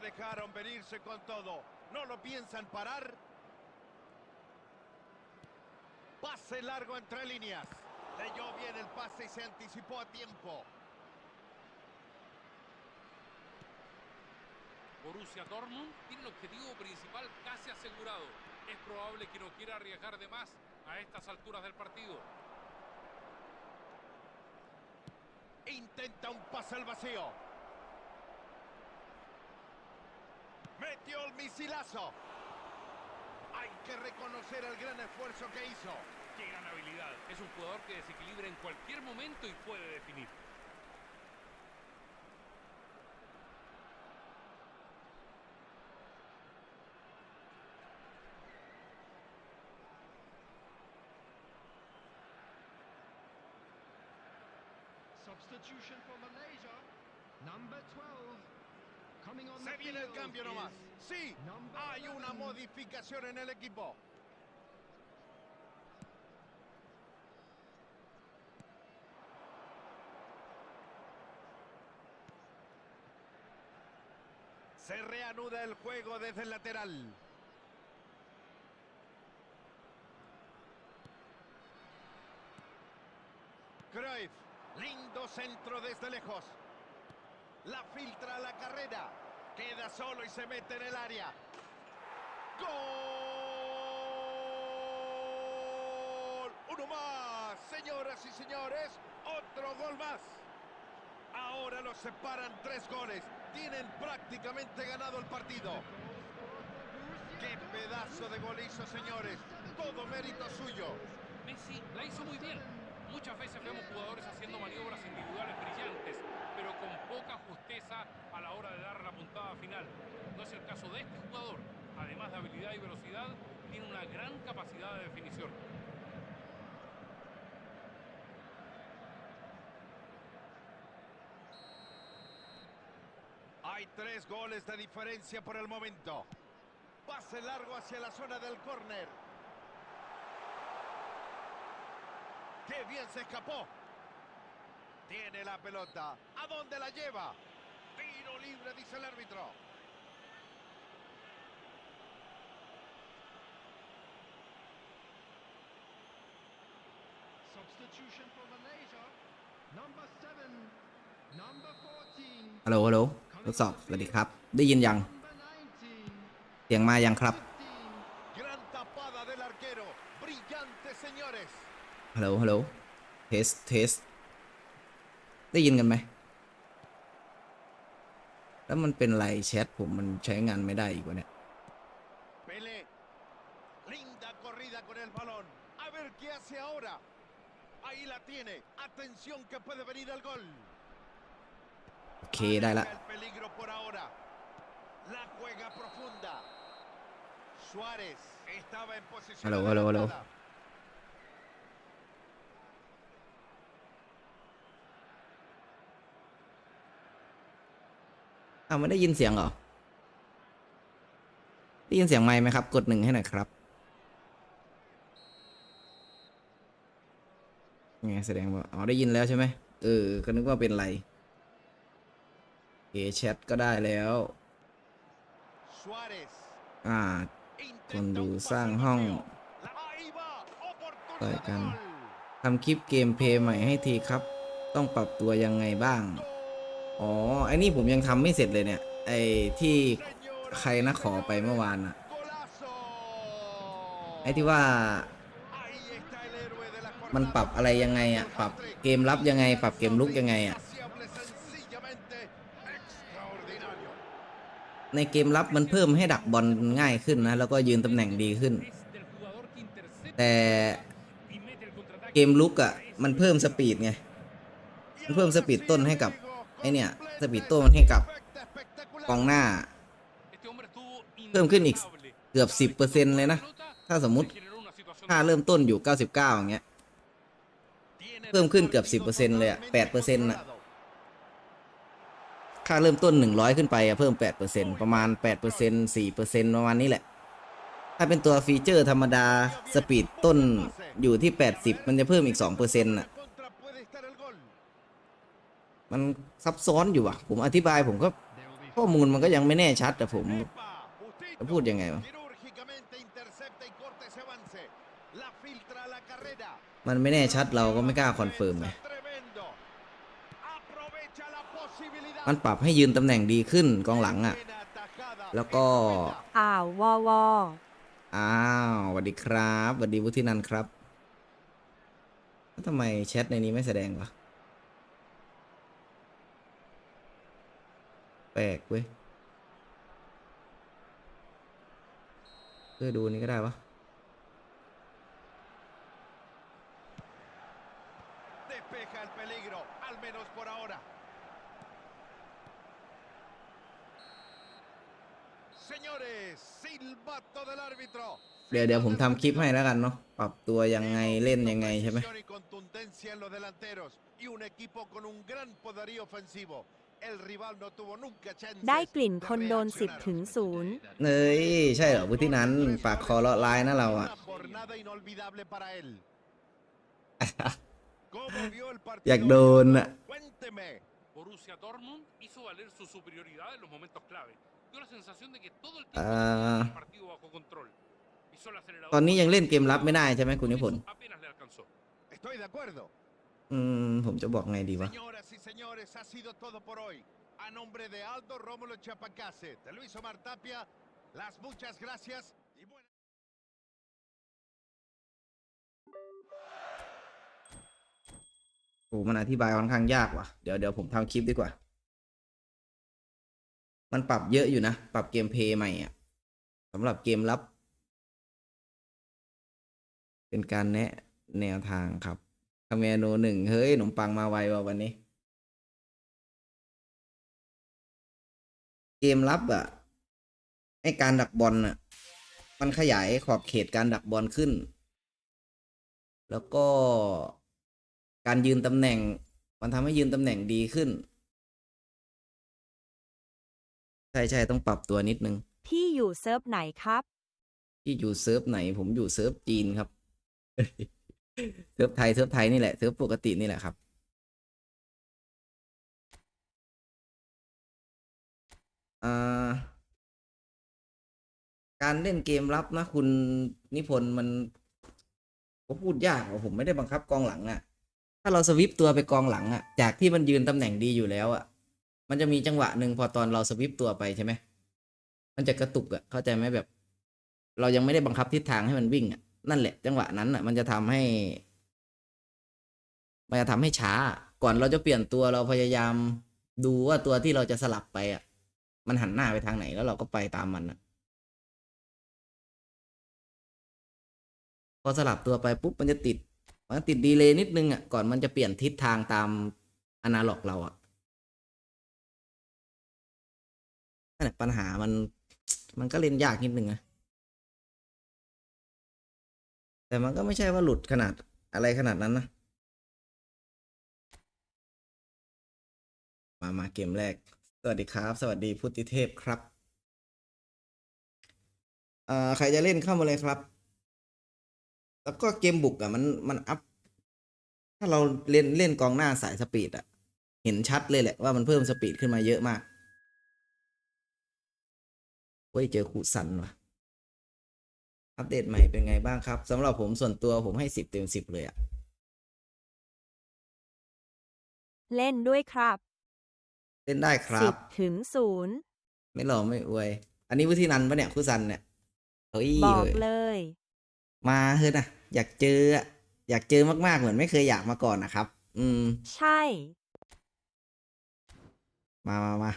dejaron venirse con todo. No lo piensan parar. Pase largo entre líneas. Leyó bien el pase y se anticipó a tiempo. Borussia Dortmund tiene el objetivo principal casi asegurado. Es probable que no quiera arriesgar de más a estas alturas del partido. Intenta un pase al vacío. Metió el misilazo. Hay que reconocer el gran esfuerzo que hizo. ¡Qué gran habilidad! Es un jugador que desequilibra en cualquier momento y puede definir. Substitution for Malaysia. Number 12. Se viene el cambio nomás. Sí, hay una 11. modificación en el equipo. Se reanuda el juego desde el lateral. Cruyff, lindo centro desde lejos. La filtra a la carrera. Queda solo y se mete en el área. ¡Gol! Uno más, señoras y señores. Otro gol más. Ahora los separan tres goles. Tienen prácticamente ganado el partido. ¡Qué pedazo de gol hizo, señores! Todo mérito suyo. Messi la hizo muy bien. Muchas veces vemos jugadores haciendo maniobras individuales brillantes, pero con poca justeza a la hora de dar la puntada final. No es el caso de este jugador. Además de habilidad y velocidad, tiene una gran capacidad de definición. Hay tres goles de diferencia por el momento. Pase largo hacia la zona del córner. ¡Qué bien se escapó! Tiene la pelota. ¿A dónde la lleva? Tiro libre, dice el árbitro. Substitution for Malaysia. Number 7. Number 14. ฮัลโหลฮัลโหลทดสอบสวัสดีครับ ได้ยินยัง Number 19. เสียงมายังครับ 15. Gran tapada del arquero. Brillante, señores. ฮัลโหล ฮัลโหล เทส เทส ได้ยินกันไหม แล้วมันเป็นไรแชทผมมันใช้งานไม่ได้อีกวะเนี่ย Pelé. Linda corrida con el balón. A ver qué hace ahora. Ahí la tiene. Atención que puede venir el gol. โอเคได้ละ Aleja El peligro por ahora. La juega profunda. Suárez estaba en posición. Aló, aló, aló. adelantada. อ้าวไม่ได้ยินเสียงเหรอ ได้ยินเสียงไมค์ไหมครับ กดหนึ่งให้หน่อยครับไงแสดงว่าอ๋อได้ยินแล้วใช่ไหมเออ ก็นึกว่าเป็นไรเอแชทก็ได้แล้ว Suárez. อ่า Intenta Con un đủ pase sang al hong. vacío. La- Ahí va. Oportunidad Rồi, de can. gol. ทำคลิปเกมเพลย์ใหม่ให้ทีครับ ต้องปรับตัวยังไงบ้าง อ๋อไอ้นี่ผมยังทำไม่เสร็จเลยเนี่ย ไอ้ที่ใครนะขอไปเมื่อวานอะไอ้ที่ว่า มันปรับอะไรยังไงอะปรับเกมรับยังไง ปรับเกมลุกยังไงอะในเกมรับมันเพิ่มให้ดักบอลง่ายขึ้นนะ แล้วก็ยืนตำแหน่งดีขึ้น แต่เกมลุกอะมันเพิ่มสปีดไง มันเพิ่มสปีดต้นให้กับ ไอเนี่ยสปีดต้นมันให้กับกองหน้า เพิ่มขึ้นอีกเกือบ 10%เลยนะ ถ้าสมมุติค่าเริ่มต้นอยู่ 99 อย่างเงี้ย เพิ่มขึ้นเกือบ 10%เลยอะ8%น่ะ ค่าเริ่มต้น 100 ขึ้นไปอะเพิ่ม 8%ประมาณ 8% 4%ประมาณนี้แหละ ถ้าเป็นตัวฟีเจอร์ธรรมดาสปีดต้นอยู่ที่ 80 มันจะเพิ่มอีก2%น่ะ Contra puede estar el gol. มันซับซ้อนอยู่อะ ผมอธิบายผมก็ข้อมูลมันก็ยังไม่แน่ชัดแต่ผมจะพูดยังไงวะมันไม่แน่ชัดเราก็ไม่กล้าคอนเฟิร์มไงมันปรับให้ยืนตำแหน่งดีขึ้นกองหลังอะ แล้วก็ อ้าววอวออ้าวสวัสดีครับสวัสดีวุฒินันท์ครับทำไมแชทในนี้ไม่แสดงวะ แป ลกเว้ยเพื่อดูนี้ก็ได้วะ Despeja el peligro, al menos por ahora. Señores, silbato del árbitro. เดี๋ยวเดี๋ยวผมทำคลิปให้แล้วกันเนาะปรับตัวยังไงเล่นยังไงใช่ไหม Precisión y contundencia en los delanteros y un equipo con un gran poderío ofensivo. El rival no tuvo nunca chances ได้กลิ่น de คนโดน reaccionar. 10ถึงศูนย์เอ้ยใช่เหรอวุฒินันท์ปากคอเลาะลายนะเราอะ Una jornada inolvidable para él. ¿Cómo vio el partido? อยากโดนอะ Cuénteme. Borussia Dortmund hizo valer su superioridad en los momentos clave. Dio la sensación de que todo el tiempo Ah. tenía el partido bajo control. Pisó el acelerador ตอนนี้ยังเล่นเกม con รับไม่ได้ใช่ไหมคุณนิพนธ์ Apenas le alcanzó. Estoy de acuerdo. อืมผมจะบอกไงดีวะ Señoras y señores, ha sido todo por hoy. A nombre de Aldo Rómulo Chapacase, de Luis Omar Tapia, las muchas gracias y buenas. โอ้มันอธิบายค่อนข้างยากว่ะ เดี๋ยวเดี๋ยวผมทำคลิปดีกว่า มันปรับเยอะอยู่นะ ปรับเกมเพลย์ใหม่อะสำหรับเกมรับ เป็นการแนะแนวทางครับ คาเมโนหนึ่งเฮ้ยขนมปังมาไวว่ะวันนี้ เกมรับอะไอการดักบอลอะมันขยายขอบเขตการดักบอลขึ้น แล้วก็การยืนตำแหน่ง มันทำให้ยืนตำแหน่งดีขึ้น ใช่ใช่ต้องปรับตัวนิดนึง พี่อยู่เซิร์ฟไหนครับ ที่อยู่เซิร์ฟไหน ผมอยู่เซิร์ฟจีนครับ เซิร์ฟไทยเซิร์ฟไทยนี่แหละเซิร์ฟปกตินี่แหละครับ อ่า การเล่นเกมรับนะคุณนิพนธ์มันก็พูดยากผมไม่ได้บังคับกองหลังอะ่ะ ถ้าเราสวิปตัวไปกองหลังอะ่ะ จากที่มันยืนตำแหน่งดีอยู่แล้วอะ่ะ มันจะมีจังหวะหนึ่งพอตอนเราสวิปตัวไปใช่ไหมมันจะกระตุกอะ่ะเข้าใจไหมแบบ เรายังไม่ได้บังคับทิศทางให้มันวิ่งอะ่ะ นั่นแหละ จังหวะนั้นอะ มันจะทำให้ มันจะทำให้ช้า ก่อนเราจะเปลี่ยนตัวเราพยายามดูว่าตัวที่เราจะสลับไปอะ มันหันหน้าไปทางไหนแล้วเราก็ไปตามมันอะพอสลับตัวไปปุ๊บมันจะติด มันติดดีเลย์นิดนึงอะก่อนมันจะเปลี่ยนทิศทางตามอนาล็อกเราอะนั่นแหละปัญหามัน มันก็เล่นยากนิดนึงนะ แต่มันก็ไม่ใช่ว่าหลุดขนาดอะไรขนาดนั้นนะ มามาเกมแรก สวัสดีครับ สวัสดีพุทธิเทพครับอ่าใครจะเล่นเข้ามาเลยครับ แล้วก็เกมบุกอะมันมันอัพ ถ้าเราเล่นเล่นกองหน้าสายสปีดอะ เห็นชัดเลยแหละว่ามันเพิ่มสปีดขึ้นมาเยอะมากเว้ยเจอคูสันว่ะ อัปเดตใหม่เป็นไงบ้างครับสำหรับผมส่วนตัวผมให้สิบเต็มสิบเลยอะเล่นด้วยครับเล่นได้ครัสิบ บถึงศูนย์ไม่หล่อไม่อวย อันนี้วุฒินันท์ปะเนี่ยคุซันเนี่ยเฮ้ยบอกเฮ้ยเลยมาเฮ้ยนะอยากเจออะอยากเจอมากๆเหมือนไม่เคยอยากมาก่อนนะครับ อืม ใช่ มามามา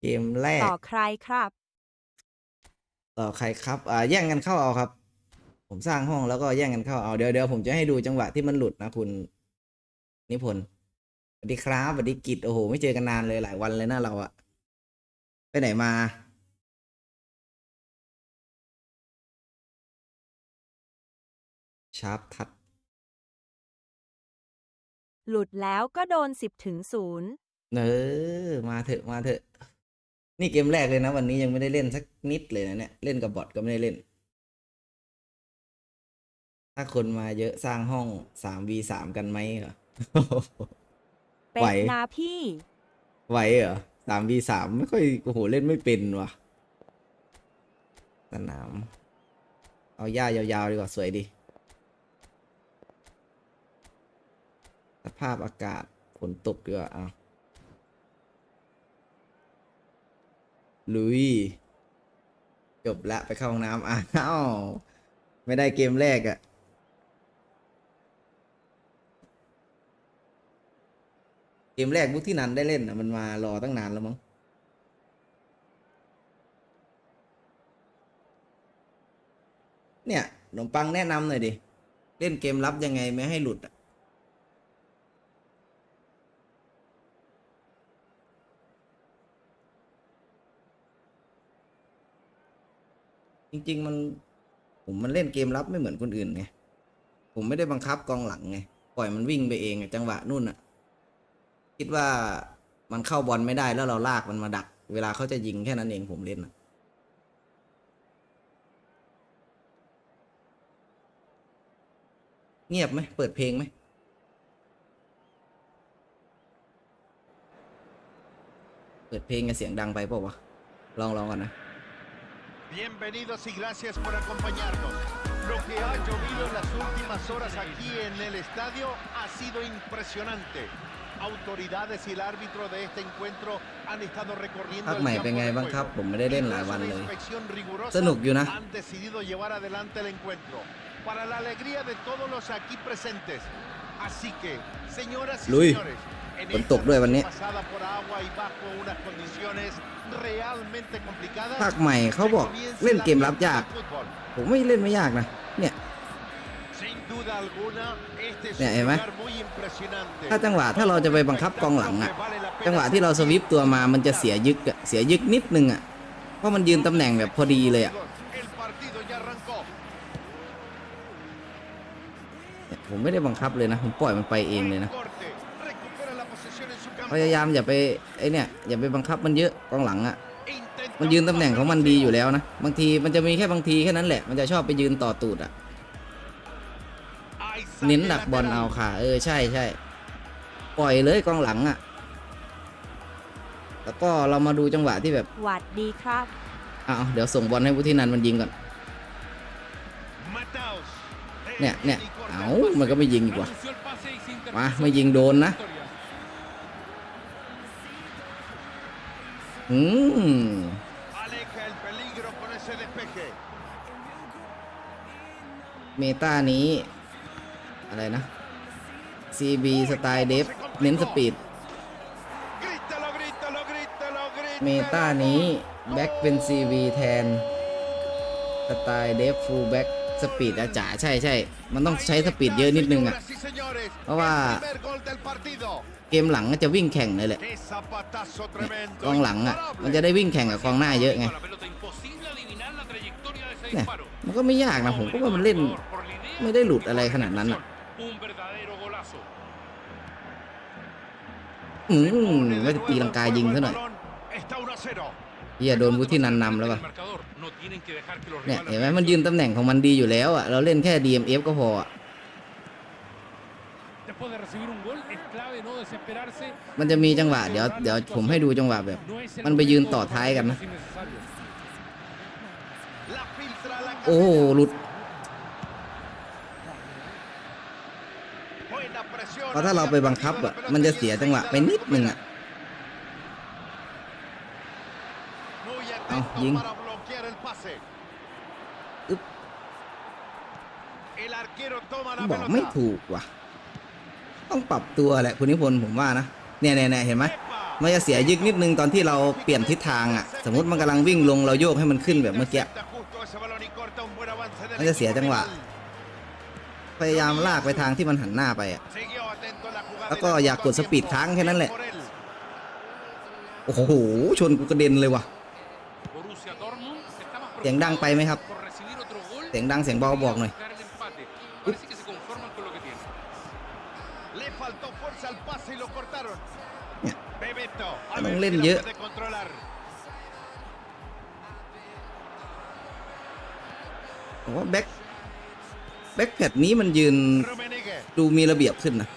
เกมแรก ต่อใครครับ ต่อใครครับ อ่า แย่งกันเข้าเอาครับ ผมสร้างห้องแล้วก็แย่งกันเข้าเอา เดี๋ยวเดี๋ยวผมจะให้ดูจังหวะที่มันหลุดนะคุณนิพนธ์สวัสดีครับสวัสดีกิจโอ้โห ไม่เจอกันนานเลยหลายวันเลยนะเราอะไปไหนมาชาร์ปทัด หลุดแล้วก็โดนสิบถึงศูนย์เออ มาเถอะ มาเถอะ นี่เกมแรกเลยนะ วันนี้ยังไม่ได้เล่นสักนิดเลยนะเนี่ย เล่นกับบอทก็ไม่ได้เล่น ถ้าคนมาเยอะสร้างห้องสามวีสามกันไหมเหรอเป็ไหวนนาพี่ ไหวเหรอสาม v สามไม่ค่อยโอ้โหเล่นไม่เป็นว่ะ สนาม เอาหญ้ายาวๆดีกว่าสวยดี สภาพอากาศฝนตกดีกว่าเอา ลุย จบละไปเข้าห้องน้ำอ้าวไม่ได้เกมแรกอะเกมแรกบุที่นันได้เล่นอะมันมารอตั้งนานแล้วมั้งเนี่ยขนมปังแนะนำหน่อยดิ เล่นเกมรับยังไงไม่ให้หลุดอะ ริง ๆ มัน ผมมันเล่นเกมรับไม่เหมือนคนอื่นไงผมไม่ได้บังคับกองหลังไงปล่อยมันวิ่งไปเองจังหวะนู่นอะคิดว่ามันเข้าบอลไม่ได้แล้วเราลากมันมาดัก เวลาเขาจะยิงแค่นั้นเองผมเล่นอะเงียบไหมเปิดเพลงไหมเปิดเพลงกับเสียงดังไปเปล่าวะลองลองก่อนนะ Bienvenidos y gracias por acompañarnos. Lo que ha llovido en las últimas horas aquí en el estadio ha sido impresionante. Autoridades y el árbitro de este encuentro han estado recorriendo ภาค el ใหม่ campo เป็นไง de บ้างครับ juego. ผมไม่ได้เล่นหลาย Tras วัน una เลย inspección rigurosa, สนุกอยู่นะ han decidido llevar adelante el encuentro para la alegría de todos los aquí presentes. Así que, señoras y ลุย señores, en ฝน esta ตกด้วยวันนี้ noche pasada por agua y bajo unas condiciones realmente complicadas, ภาคใหม่เขาบอกเล่นเกมรับยาก ผมไม่เล่นไม่ยากนะ เนี่ย Sin duda alguna, este es เนี่ย un เห็นไหม lugar muy impresionante. ถ้าจังหวะถ้าเราจะไปบังคับกองหลังอะจังหวะที่เราสวิปตัวมามันจะเสียยึกอะเสียยึกนิดนึงอะเพราะมันยืนตำแหน่งแบบพอดีเลยอะ El partido ya arrancó. เนี่ยผมไม่ได้บังคับเลยนะ ผมปล่อยมันไปเองเลยนะ พยายามอย่าไปไอเนี่ยอย่าไปบังคับมันเยอะกองหลังอะ Intenta มันยืนตำแหน่งของมันดีอยู่ pasar แล้วนะบางทีมันจะมีแค่บางทีแค่นั้นแหละ มันจะชอบไปยืนต่อตูดอะ Hay เน้น saque ดักบอล lateral. เอาค่ะ เออใช่ใช่ปล่อยเลยกองหลังอะแล้วก็เรามาดูจังหวะที่แบบหวัดดีครับอ้าวเดี๋ยวส่งบอลให้วุฒินันท์มันยิงก่อน Mataos. เนี่ยเนี่ย Y corta เอ้า el pase. มันก็ไม่ยิงอีกว่ะ Anunció el pase y se interpuso มาไม่ยิงโดนนะ อืม Aleja el peligro con ese despeje. เมตานี้ อะไรนะ CB สไตล์เดฟเน้นสปีดเมตานี้ แบ็กเป็น CV แทน สไตล์เดฟฟูลแบ็กสปีดอาจ๋าใช่ใช่ มันต้องใช้สปีดเยอะนิดนึงอะ Señoras y señores, เพราะว่า เกมหลังก็จะวิ่งแข่งเลยแหละกองหลังอะ มันจะได้วิ่งแข่งกับกองหน้าเยอะไงเนี่ยมันก็ไม่ยากนะผมก็ว่ามันเล่นไม่ได้หลุดอะไรขนาดนั้นอะอืมก็จะตีลังกายิงซะหน่อยเฮียโดนวุฒินันนำแล้วป่ะเนี่ยเห็นไหมมันยืนตำแหน่งของมันดีอยู่แล้วอะเราเล่นแค่ DMF ก็พออะ Después de recibir un gol, es clave no desesperarse. มันจะมีจังหวะเดี๋ยวเดี๋ยวผมให้ดูจังหวะแบบ No es el มันไปยืน momento ต่อ de ท้ายกันนะ innecesarios. La filtra la โอ้โห casilla. หลุด Buena presión เพราะถ้าเราไปบังคับอะมันจะเสียจังหวะไปนิดนึงอะ Muy Ah, atento bien. para bloquear el pase. Up. El arquero toma la บอกไม่ pelota. ถูกว่ะ ต้องปรับตัวแหละคุณนิพนธ์ผมว่านะเนี่ยเนี่ยเนี่ยเห็นไหมมันจะเสียยึกนิดนึงตอนที่เราเปลี่ยนทิศทางอะสมมติมันกำลังวิ่งลงเราโยกให้มันขึ้นแบบเมื่อกี้มันจะเสียจังหวะ พยายามลากไปทางที่มันหันหน้าไปอะแล้วก็อยากกดสปีดค้างแค่นั้นแหละโอ้โหชนกูกระเด็นเลยว่ะเสียงดังไปไหมครับ เสียงดังเสียงเบาบอกหน่อย Bebeto. A Nó ver không si lên la dữ. puede controlar. ผมว่าแบ็คแบ็คแพดนี้มันยืนดูมีระเบียบขึ้นนะ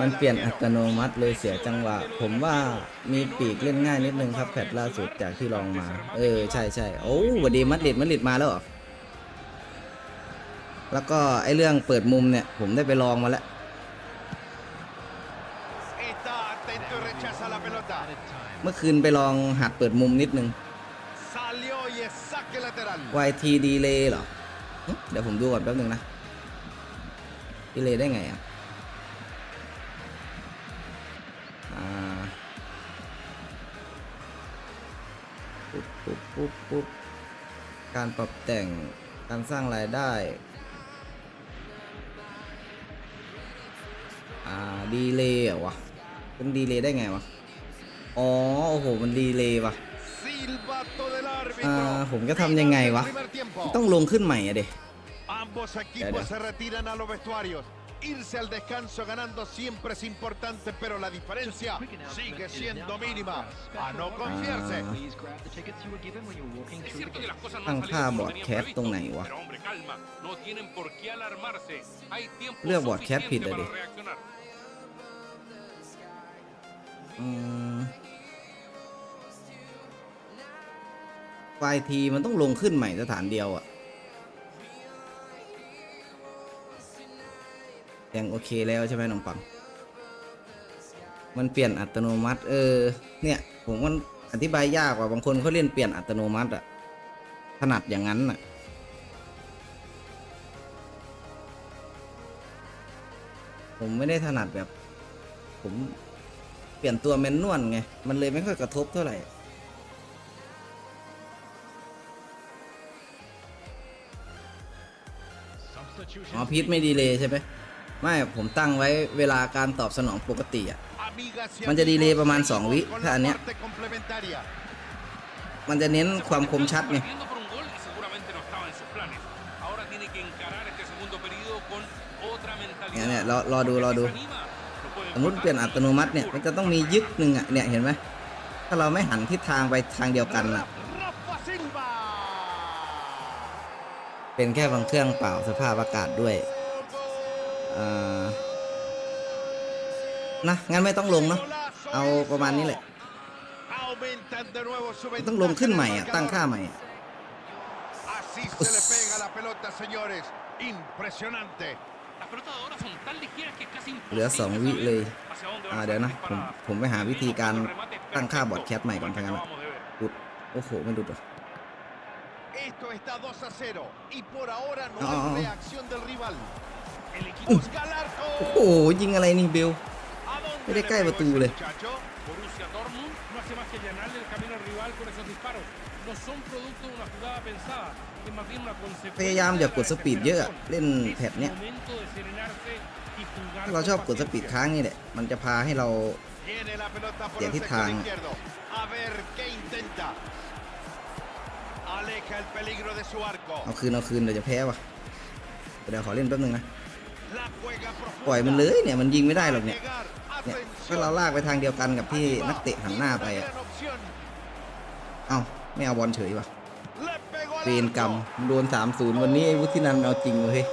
มันเปลี่ยนอัตโนมัติเลยเสียจังหวะ ผมว่ามีปีกเล่นง่ายนิดนึงครับแพทล่าสุดจากที่ลองมา เออ ใช่ใช่โอ้วัดีมัดริดมัดริดมาแล้วเหรอ แล้วก็ไอเรื่องเปิดมุมเนี่ย ผมได้ไปลองมาแล้ว Está atento y rechaza la pelota. Added time. เมื่อคืนไปลองหัดเปิดมุมนิดนึง Salió y es saque lateral. YT delay เหรอหึเดี๋ยวผมดูก่อนแป๊บนึงนะ delay ได้ไงอะอ่าปุ๊บปุ๊บปุ๊บปุ๊บการปรับแต่งการสร้างรายได้ อ่าดีเลย์เหรอวะเป็นดีเลย์ได้ไงวะ อ๋อ โอ้โห มันดีเลย์ว่ะ Silbato del อ่า árbitro. ผมจะทำยังไงวะ Primer tiempo. ต้อง l งขึ้นใหม่อะเด็ Ambos Ya, equipos ya. se retiran a los vestuarios. Irse al descanso ganando siempre es importante, pero la diferencia Quick announcement sigue is siendo now mínima. Special A no order. confiarse. Ah. Please grab the tickets you were given when you were walking Es through the cierto que gate. las cosas no ตั้ง han salido ค่า como บอร์ด tenían แคส previsto. ตรงไหนวะ Pero hombre, calma, no tienen por qué alarmarse. Hay tiempo เลือกบอร์ดแคสผิด suficiente อะดิ para reaccionar. ไฟล์ทีมันต้องลงขึ้นใหม่สถานเดียวอะยังโอเคแล้วใช่ไหมน้องปัง มันเปลี่ยนอัตโนมัติ เออ เนี่ย ผมมันอธิบายยากกว่าบางคนเขาเล่นเปลี่ยนอัตโนมัติอะถนัดอย่างนั้นอะผมไม่ได้ถนัดแบบ ผม เปลี่ยนตัวแมนนวลไง มันเลยไม่ค่อยกระทบเท่าไหร่ Substitution. อ๋อพีทไม่ดีเลยใช่ไหมไม่ผมตั้งไว้เวลาการตอบสนองปกติอะ Amigas y มันจะดีเลย์ amigos, ประมาณ seguimos 2วิ con ถ้า la อันเนี้ย parte complementaria. มันจะเน้นความคมชัดไง Perdiendo por un gol y seguramente no estaba en sus planes. Ahora tiene que encarar este segundo periodo con otra เนี่ย mentalidad. เนี่ยรอรอดู รอดู สมมติเปลี่ยนอัตโนมัติเนี่ยมันจะต้องมียึกหนึ่งอะเนี่ยเห็นไหมถ้าเราไม่หันทิศทางไปทางเดียวกันอะเป็นแค่บางเครื่องเปล่าสภาพอากาศด้วยนะงั้นไม่ต้องลงเนาะเอาประมาณนี้แหละต้องลงขึ้นใหม่อะตั้งค่าใหม่อะ Así se le pega la pelota, señores. Impresionante. Las pelotas de ahora son tan ligeras que es casi เหลือ imposible 2วิ saber เลย hacia dónde van อ่า a เดี๋ยว ser นะ ผม disparadas. ผมไปหาวิธีการ El remate es ตั้งค่าบอร์ด perfecto, แคสใหม่ก่อน igual ทั้ง que นั้นอะ acabamos de ver. หลุดโอ้โหไม่หลุดเหรอ Esto está 2 a 0. Y por ahora no No. hay reacción del rival. El equipo Busca el arco. โอ้โหยิงอะไรนี่เบล ¿A dónde Mire, le cae pegó Batú, ese le. muchacho? Borussia Dortmund no hace más que llenarle el camino al rival con esos disparos. No son producto de una jugada pensada, es más bien una พ consecuencia ยายามอย่า de ก la ดสปีดเยอะอะ desesperación. เล่น Es แพทเนี้ย momento de serenarse y jugar ถ้าเรา con ชอบกดสปีด paciencia. ค้างนี่แหละมันจะพาให้เรา Tiene la pelota por Y el aquí sector están. izquierdo. A ver qué intenta. Aleja el peligro de su arco. เอาคืนเอาคืนเดี๋ยวจะแพ้ว่ะเดี๋ยวขอเล่นแป๊บนึงนะ La juega profunda. ปล่อยมันเลยเนี่ยมันยิงไม่ได้หรอกเนี่ย Llegar. เนี่ย Atención. ถ้าเราลากไปทางเดียวกันกับที่นักเตะหันหน้าไป Una อะ gran opción. เอ้า ไม่เอาบอลเฉยว่ะ Le pegó al เวรกรรม arco. โดน3 0วันนี้ไอ้วุฒินันท์เอาจริงเว้ย Gol.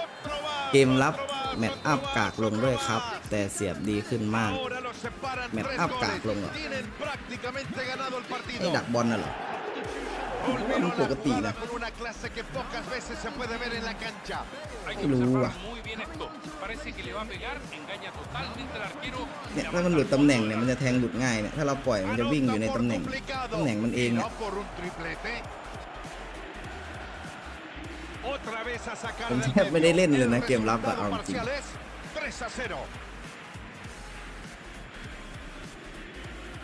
Otro más, เกมรับ otro más, แมตช์ otro อัพ más, กากลง otro ด้วยครับ más. แต่เสียบดีขึ้นมาก Ahora los separan Me tres up goles. card, longo. Tienen prácticamente ganado el ไอ้ partido. ดักบอลน่ะเหรอ Culminó un la poquitito. jugada con una clase que pocas veces se เนี่ยถ้ามันหลุดตำแหน่งเนี่ยมันจะแทงหลุดง่ายเนี่ยถ้าเราปล่อยมันจะวิ่งอยู่ในตำแหน่งตำแหน่งมันเองเนี่ยผมแทบไม่ได้เล่นเลยนะเกมรับอะเอาจริง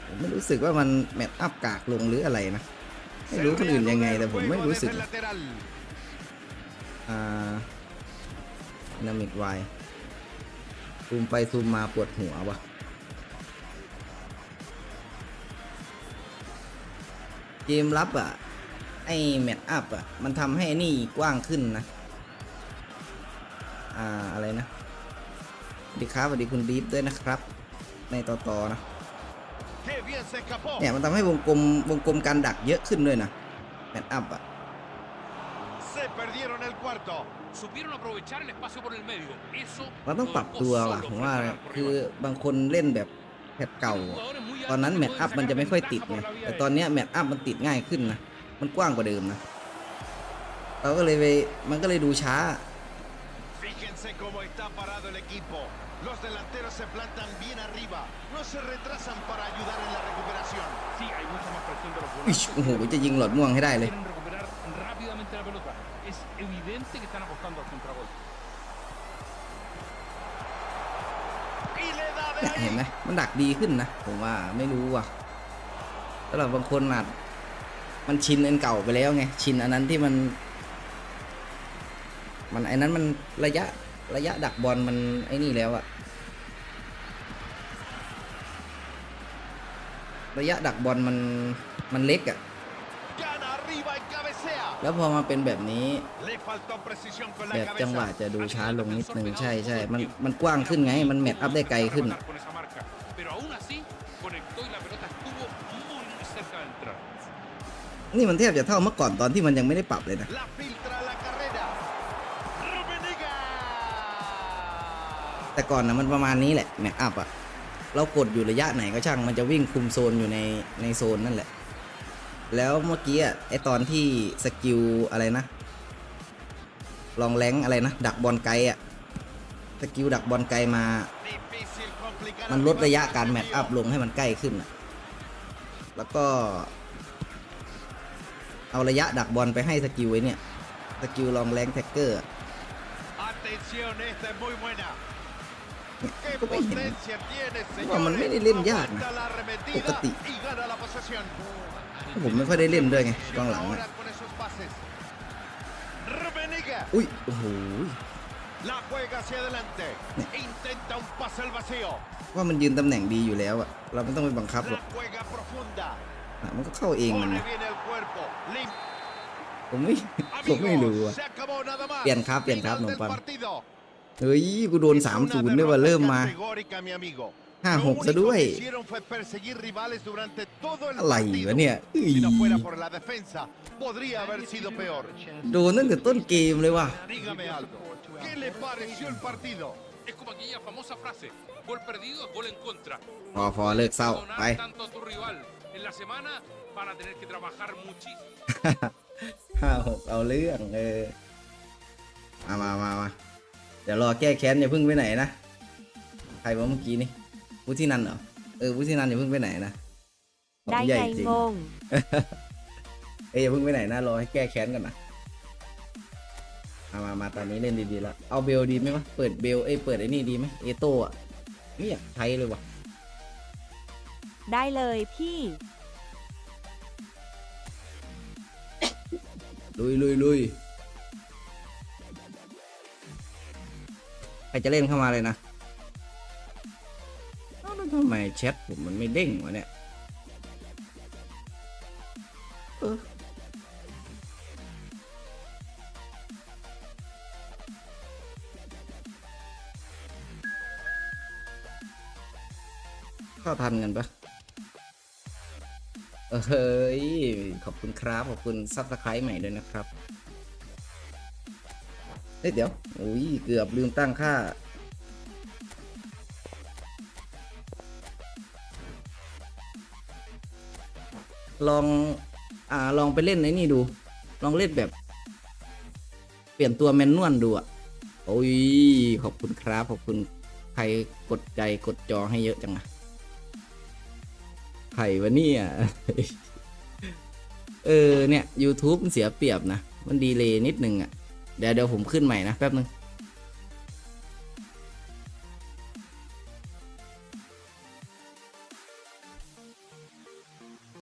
ผมไม่รู้สึกว่ามันแมตช์อัพกากลงหรืออะไรนะไม่รู้คนอื่นยังไงแต่ผมไม่รู้สึกอ่า นามิกไวซูมไปซูมมาปวดหัววะเกมรับอะ ไอแมตอัพอะ มันทำให้นี่กว้างขึ้นนะ อ่า อะไรนะสวัสดีครับสวัสดีคุณดีฟด้วยนะครับ ในต่อต่อนะเนี่ยมันทำให้วงกลมวงกลมการดักเยอะขึ้นด้วยนะแมตอัพอะ perdieron el cuarto. Supieron aprovechar el espacio por el medio. Eso เราต้องปรับตัวว่ะผมว่าคือบางคนเล่นแบบแพทเก่าอะตอนนั้นแมตช์อัพมันจะไม่ค่อยติดไงแต่ตอนเนี้ยแมตช์อัพมันติดง่ายขึ้นนะมันกว้างกว่าเดิมนะเราก็เลยไปมันก็เลยดูช้า Fíjense cómo está parado el equipo. Los delanteros se plantan bien arriba. No se retrasan para ayudar en la recuperación. Sí, hay mucha más presión de los อิ๊ชโอ้โหจะยิงหลอดม่วงให้ได้เลย Quieren recuperar rápidamente la pelota. Es evidente que están apostando al contragolpe. เห็นไหมมันดักดีขึ้นนะ ผมว่าไม่รู้ว่ะสำหรับบางคนอาจมันชินอันเก่าไปแล้วไง ชินอันนั้นที่มัน มันไอ้นั้นมันระยะระยะดักบอลมันไอ้นี่แล้วอะระยะดักบอลมันมันเล็กอะ แล้วพอมาเป็นแบบนี้ Le faltó precisión con la แบบจังหวะ cabeza. จะดูช้าลงนิดนึงใช่ใช่มันมันกว้างขึ้นไง มันแมทอัพได้ไกลขึ้นอะ Con esa marca. Pero aún así, conectó y la pelota estuvo muy, muy cerca de entrar. นี่มันแทบจะเท่าเมื่อก่อนตอนที่มันยังไม่ได้ปรับเลยนะ La filtra a la carrera. Rummenigge. แต่ก่อนนะมันประมาณนี้แหละแมทอัพอะเรากดอยู่ระยะไหนก็ช่างมันจะวิ่งคุมโซนอยู่ในในโซนนั่นแหละ แล้วเมื่อกี้อะไอตอนที่สกิลอะไรนะ ลองแรงอะไรนะ ดักบอลไกลอะสกิลดักบอลไกลมา มันลดระยะการแมท desafío. อัพลงให้มันใกล้ขึ้นอะแล้วก็ เอาระยะดักบอลไปให้สกิลไว้เนี่ย สกิลลองแรงแท็กเกอร์เนี่ยก็ไม่เห็นว่ามันไม่ได้เล่นยากนะ ปกติ y gana la posesión. ผมไม่ค่อยได้เล่นด้วยไงกองหลังอะ Ahora con esos pases. Rummenigge อุ้ยโอ้โห la juega hacia adelante. Intenta un pase al vacío. ว่ามันยืนตำแหน่งดีอยู่แล้วอะเราไม่ต้องไปบังคับหร La อก juega profunda. อะมันก็เข้าเองมัน Pone นะ bien el cuerpo. Lim- ผมไม่ผมไม่รู้ Amigos, อะ se acabó nada más. เปลี่ยนครับเปลี่ยนครับ Final ขนม del ปัง partido. เฮ้ยกูโดน Es 3าม una ศูนย์ด้วยว่า derrota เริ่มมา categórica, mi amigo. ห้า Lo หกซะ único ด้วย que hicieron fue perseguir rivales durante todo el อะไร partido. วะเนี่ยเอ้ย Si no fuera por la defensa, podría haber sido peor. โดนตั้งแต่ต้นเกมเลยว่ะ Dígame algo. ¿Qué le pareció el partido? Es como aquella famosa frase: gol perdido es gol en contra. พอพอเลิกเศร้า Donar ไป tanto a tu rival. En la semana van a tener que trabajar muchísimo. ห้าหกเอาเรื่องเออมามามามาเดี๋ยวรอแก้แค้นอย่าเพิ่งไปไหนนะ ใครวะเมื่อกี้นี่ วุฒินันท์เหรอ เออวุฒินันท์อย่าเพิ่งไปไหนนะของได้ใหญ่ไงจริงงงเอ้ยอย่าเพิ่งไปไหนนะรอให้แก้แค้นกันนะมามามาตอนนี้เล่นดีๆแล้ว เอาเบลดีไหมวะ เปิดเบลเอ้ยเปิดไอ้นี่ดีไหมเอโต้อะไม่อยากใช้เลยว่ะได้เลยพี่ ลุยลุยลุยใครจะเล่นเข้ามาเลยนะเอ้าแล้ว ทำไมแชทผมมันไม่เด้งวะเนี่ยเออเข้าทันกันปะเออเฮ้ย ขอบคุณครับ ขอบคุณซับสไครต์ใหม่ด้วยนะครับ เฮ้ยเดี๋ยว อุ้ย เกือบลืมตั้งค่า ลองอ่าลองไปเล่นไอ้นี่ดู ลองเล่นแบบ เปลี่ยนตัวแมนนวลดูอะโอ้ยขอบคุณครับขอบคุณใครกดใจกดจอให้เยอะจังอะใครวะเนี่ยเออเนี่ย YouTube มันเสียเปรียบนะ มันดีเลย์นิดนึงอะ เดี๋ยวเดี๋ยวผมขึ้นใหม่นะ แป๊บนึง